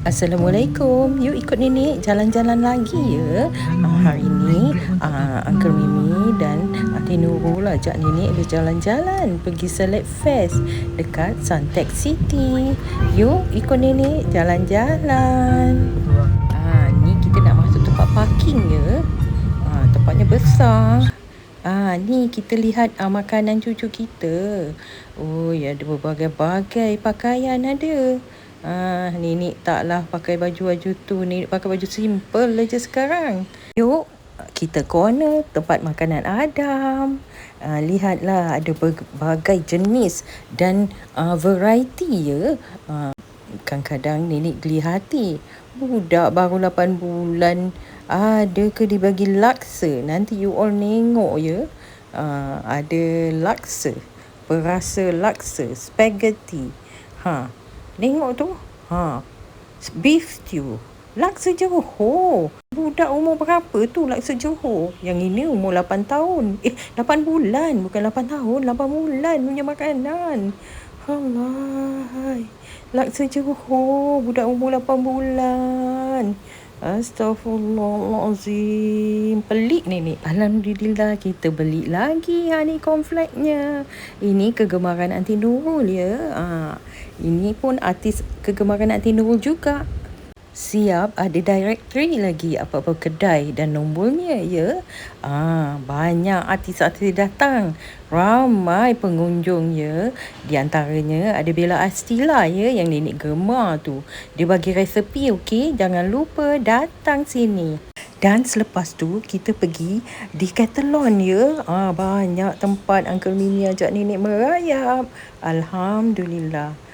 Assalamualaikum. Yuk ikut nenek jalan-jalan lagi ya. Uh, hari ini uh, Uncle Mimi dan Auntie Nurul ajak nenek berjalan-jalan pergi Select Fest dekat Suntec City. Yuk ikut nenek jalan-jalan. Ah, ni kita nak masuk tempat parking ya. Ah, tempatnya besar. Ah, ni kita lihat ah, makanan cucu kita. Oh, ya ada berbagai-bagai pakaian ada. Ah, nenek taklah pakai baju-baju tu. Nenek pakai baju simple aja sekarang. Yuk, kita corner tempat makanan Adam. Ah, lihatlah ada berbagai jenis dan ah, variety ya. Ah, kadang-kadang nenek geli hati. Budak baru 8 bulan ada ke dibagi laksa. Nanti you all tengok ya. Ah, ada laksa. Perasa laksa. Spaghetti. Ha, Tengok tu. Ha. Beef stew. Laksa Johor. Budak umur berapa tu laksa Johor? Yang ini umur 8 tahun. Eh, 8 bulan. Bukan 8 tahun. 8 bulan punya makanan. Allah. Laksa Johor. Budak umur 8 bulan. Astaghfirullahalazim. Pelik ni ni. Alhamdulillah kita beli lagi honey cornflake-nya. Ini kegemaran Aunty Nurul ya. Ha. Ini pun artis kegemaran Aunty Nurul juga. Siap ada directory lagi apa-apa kedai dan nombornya ya. Ah, banyak artis-artis datang. Ramai pengunjung ya. Di antaranya ada Bella Astila ya yang nenek gemar tu. Dia bagi resepi okey. Jangan lupa datang sini. Dan selepas tu kita pergi di Catalan ya. Ah, banyak tempat Uncle Mimi ajak nenek merayap. Alhamdulillah.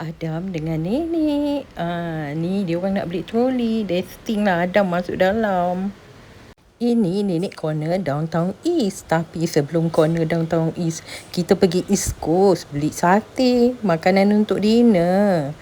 Adam dengan nenek. Ah, ni dia orang nak beli troli. Desting lah Adam masuk dalam. Ini nenek corner downtown east. Tapi sebelum corner downtown east, kita pergi east coast beli sate. Makanan untuk dinner.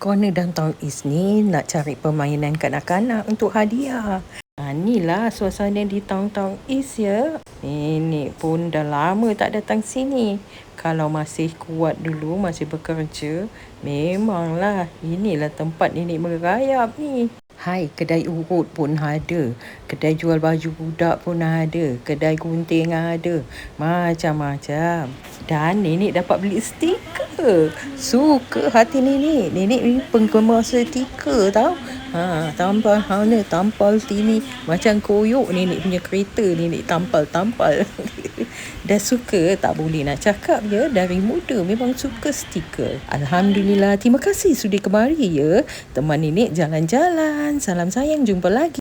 Corner downtown east ni nak cari permainan kanak-kanak untuk hadiah. Ha, inilah suasana di downtown east ya. Nenek pun dah lama tak datang sini. Kalau masih kuat dulu, masih bekerja, memanglah inilah tempat nenek merayap ni. Hai, kedai urut pun ada. Kedai jual baju budak pun ada. Kedai gunting ada. Macam-macam. Dan nenek dapat beli stiker. Suka hati nenek. Nenek ni penggemar stiker tau. Ha, tampal mana tampal sini macam koyok nenek punya kereta nenek tampal-tampal. Dah suka tak boleh nak cakap ya dari muda memang suka stiker. Alhamdulillah. Terima kasih sudah kemari ya. Teman nenek jalan-jalan. Salam sayang jumpa lagi.